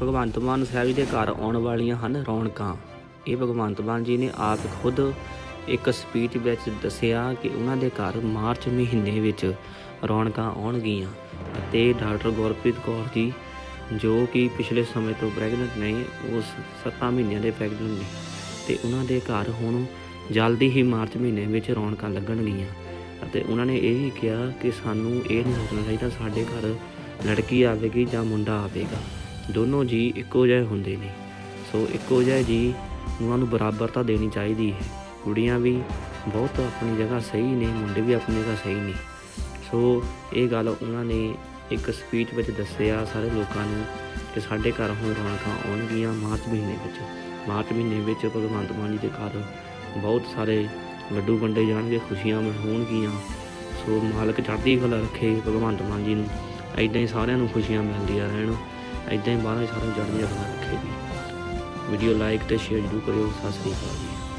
ਭਗਵੰਤ ਮਾਨ ਸਾਹਿਬ ਜੀ ਦੇ ਘਰ ਆਉਣ ਵਾਲੀਆਂ ਹਨ ਰੌਣਕਾਂ। ਇਹ ਭਗਵੰਤ ਮਾਨ ਜੀ ਨੇ ਆਪ ਖੁਦ ਇੱਕ ਸਪੀਚ ਵਿੱਚ ਦੱਸਿਆ ਕਿ ਉਹਨਾਂ ਦੇ ਘਰ ਮਾਰਚ ਮਹੀਨੇ ਵਿੱਚ ਰੌਣਕਾਂ ਆਉਣਗੀਆਂ ਅਤੇ ਡਾਕਟਰ ਗੁਰਪ੍ਰੀਤ ਕੌਰ ਜੀ, ਜੋ ਕਿ ਪਿਛਲੇ ਸਮੇਂ ਤੋਂ ਪ੍ਰੈਗਨੈਂਟ ਨੇ, ਉਸ 7 ਮਹੀਨਿਆਂ ਦੇ ਪ੍ਰੈਗਨੈਂਟ ਨੇ, ਤੇ ਉਹਨਾਂ ਦੇ ਘਰ ਹੁਣ ਜਲਦੀ ਹੀ ਮਾਰਚ ਮਹੀਨੇ ਵਿੱਚ ਰੌਣਕਾਂ ਲੱਗਣਗੀਆਂ ਅਤੇ ਉਹਨਾਂ ਨੇ ਇਹ ਵੀ ਕਿਹਾ ਕਿ ਸਾਨੂੰ ਇਹ ਨਹੀਂ ਸੋਚਣਾ ਚਾਹੀਦਾ ਸਾਡੇ ਘਰ ਲੜਕੀ ਆਵੇਗੀ ਜਾਂ ਮੁੰਡਾ ਆਵੇਗਾ। ਦੋਨੋਂ ਜੀ ਇੱਕੋ ਜਿਹੇ ਹੁੰਦੇ ਨੇ। ਸੋ ਇੱਕੋ ਜਿਹੇ ਜੀ ਉਹਨਾਂ ਨੂੰ ਬਰਾਬਰਤਾ ਦੇਣੀ ਚਾਹੀਦੀ ਹੈ। ਕੁੜੀਆਂ ਵੀ ਬਹੁਤ ਆਪਣੀ ਜਗ੍ਹਾ ਸਹੀ ਨੇ, ਮੁੰਡੇ ਵੀ ਆਪਣੀ ਜਗ੍ਹਾ ਸਹੀ ਨੇ। ਸੋ ਇਹ ਗੱਲ ਉਹਨਾਂ ਨੇ ਇੱਕ ਸਪੀਚ ਵਿੱਚ ਦੱਸਿਆ ਸਾਰੇ ਲੋਕਾਂ ਨੂੰ ਕਿ ਸਾਡੇ ਘਰ ਹੁਣ ਰੌਣਕਾਂ ਆਉਣਗੀਆਂ ਮਾਰਚ ਮਹੀਨੇ ਵਿੱਚ। ਮਾਰਚ ਮਹੀਨੇ ਵਿੱਚ ਭਗਵੰਤ ਮਾਨ ਜੀ ਦੇ ਘਰ ਬਹੁਤ ਸਾਰੇ ਲੱਡੂ ਵੰਡੇ ਜਾਣਗੇ, ਖੁਸ਼ੀਆਂ ਹੋਣਗੀਆਂ। ਸੋ ਮਾਲਕ ਚੜ੍ਹਦੀ ਕਲਾ ਰੱਖੇ ਭਗਵੰਤ ਮਾਨ ਜੀ ਨੂੰ। ਐਦਾਂ ਹੀ ਸਾਰਿਆਂ ਨੂੰ ਖੁਸ਼ੀਆਂ ਮਿਲਦੀਆਂ ਰਹਿਣ। ਐਦਾਂ ਹੀ ਬਾਹਰੋਂ ਸਾਰਿਆਂ ਨੂੰ ਚੜ੍ਹਦੀ ਕਲਾ ਵੀਡੀਓ ਲਾਈਕ ਤੇ ਸ਼ੇਅਰ ਜ਼ਰੂਰ ਕਰਿਓ। ਸਤਿ ਸ੍ਰੀ ਅਕਾਲ ਜੀ।